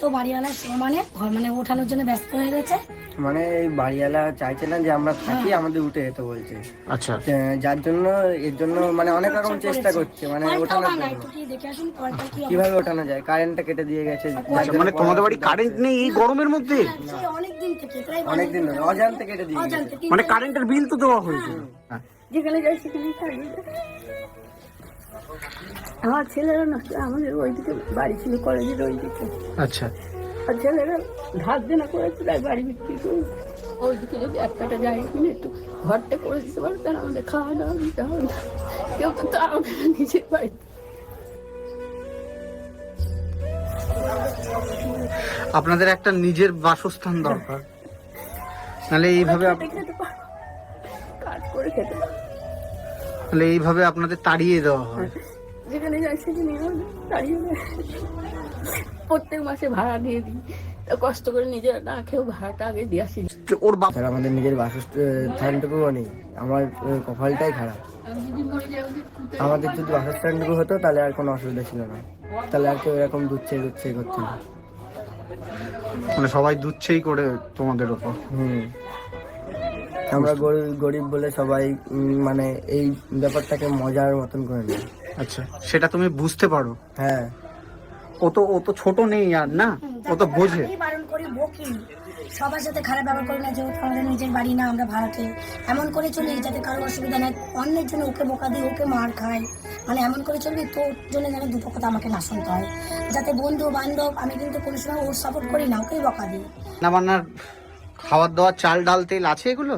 তো বাড়িওয়ালার সমানে ঘর মানে ওঠানোর জন্য ব্যস্ত হয়ে গেছে মানে এই বাড়িওয়ালা চাইছে না যে আমরা থাকি আমাদের উঠে যেতে বলছে। আচ্ছা। যার জন্য এর জন্য মানে অনেক রকম চেষ্টা করছে। মানে ওঠানোর জন্য। একটু কি দেখে আসুন কলটা কি কীভাবে ওঠানো যায়? কারেন্টটা কেটে দিয়ে গেছে আচ্ছা, জন্য মানে তোমাদের বাড়ি কারেন্ট নেই এই গরমের মধ্যে? অনেক দিন থেকে প্রায় অনেক দিন ধরে অজান্তে কেটে দিয়ে মানে কারেন্টের বিল তো দেওয়া হয়েছে। হ্যাঁ। যেখানে যাই সেখানে আমার ছেলেরা নষ্ট আমাদের ওইদিকে বাড়ি ছিল কলেজের ওইদিকে। আচ্ছা। আর ছেলেরা ধার দেনা করেছে তাই বাড়ি বিক্রি করে। ওইদিকে যদি একটাটা জায়গা কিনে একটু ঘরটা করে দিতে পারে তাহলে আমাদের খাওয়া দাওয়া দিতে হবে। না। কেউ তো তার নিজের বাড়িতে আপনাদের একটা নিজের বাসস্থান দরকার। নাহলে এইভাবে কাজ করে খেতে পারব। নাহলে এইভাবে আপনাদের তাড়িয়ে দেওয়া হয়। যেখানে যাই সেখানে প্রত্যেক মাসে ভাড়া দিয়ে দিই। কষ্ট করে নিজের না খেয়েও ভাড়াটা আগে দিয়ে আসি। ওর বাপ স্যার আমাদের নিজের বাসস্থানটুকুও নেই। আমার কপালটাই খারাপ। আমাদের যদি বাসস্থানটুকু হতো তাহলে আর কোনো অসুবিধা ছিল না। তাহলে আর কেউ এরকম দুচ্ছে দুচ্ছে করতো না। মানে সবাই দুচ্ছেই করে তোমাদের ওপর। হুম। আমরা গরিব গরিব বলে সবাই মানে এই ব্যাপারটাকে মজার মতন করে নেয়। আচ্ছা সেটা তুমি বুঝতে পারো। হ্যাঁ। ও তো ও তো ছোট নেই আর না? ও তো বোঝে। বারণ করি বকি। সবার সাথে খারাপ ব্যবহার করি না যেহেতু আমাদের নিজের বাড়ি না আমরা ভাড়াতে এমন করে চলি যাতে কারও অসুবিধা নাই অন্যের জন্য ওকে বোকা দিই ওকে মার খাই মানে এমন করে চলবি তোর জন্য যেন দুটো কথা আমাকে না শুনতে হয়। যাতে বন্ধু বান্ধব আমি কিন্তু কোনো সময় ওর সাপোর্ট করি না ওকেই বকা দিই। না বান্নার খাবার দাবার চাল ডাল তেল আছে এগুলো?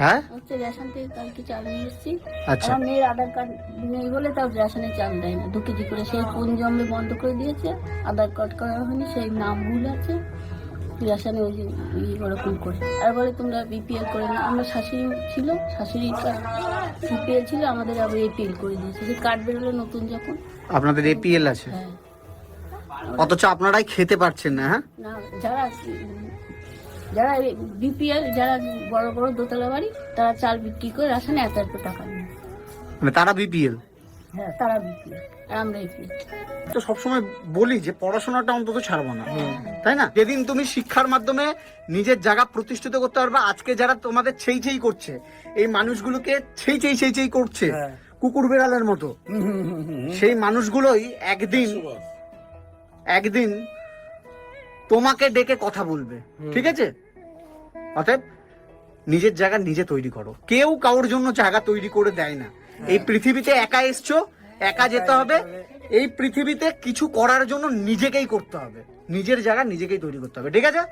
হ্যাঁ? হচ্ছে রেশন থেকে কালকে চাল নিয়ে এসেছি। আচ্ছা। আমার মেয়ের আধার কার্ড নেই বলে রেশনে চাল দেয় না। দু কেজি করে সেই কোন জমলে বন্ধ করে দিয়েছে আধার কার্ড করা হয়নি সেই নাম ভুল আছে। রেশনে ওই ওরকম করে। আর বলে তোমরা বিপিএল করে না আমরা শাশুড়ি ছিল শাশুড়ি বিপিএল ছিল আমাদের আবার এপিএল করে দিয়েছে। কার্ড বেরোলো নতুন যখন। আপনাদের এপিএল আছে? হ্যাঁ। অথচ আপনারাই খেতে পারছেন না হ্যাঁ? না যারা যারা বিপিএল যারা বড় বড় দোতলা বাড়ি তারা চাল বিক্রি করে রেশনে এত এত টাকা নেয়। মানে তারা বিপিএল হ্যাঁ তারা বিপিএল আর আমরা এপিএল তো সবসময় বলি যে পড়াশোনাটা অন্তত ছাড়বো না। তাই না? যেদিন তুমি শিক্ষার মাধ্যমে নিজের জায়গা প্রতিষ্ঠিত করতে পারবে আজকে যারা তোমাদের ছেই ছেই করছে এই মানুষগুলোকে ছেই ছেই ছেই ছেই করছে হ্যাঁ। কুকুর বেড়ালের মতো। সেই মানুষগুলোই একদিন একদিন তোমাকে ডেকে কথা বলবে। ঠিক আছে? অতএব নিজের জায়গা নিজে তৈরি করো। কেউ কারোর জন্য জায়গা তৈরি করে দেয় না। এই পৃথিবীতে একা এসছো একা যেতে হবে। এই পৃথিবীতে কিছু করার জন্য নিজেকেই করতে হবে। নিজের জায়গা নিজেকেই তৈরি করতে হবে। ঠিক আছে?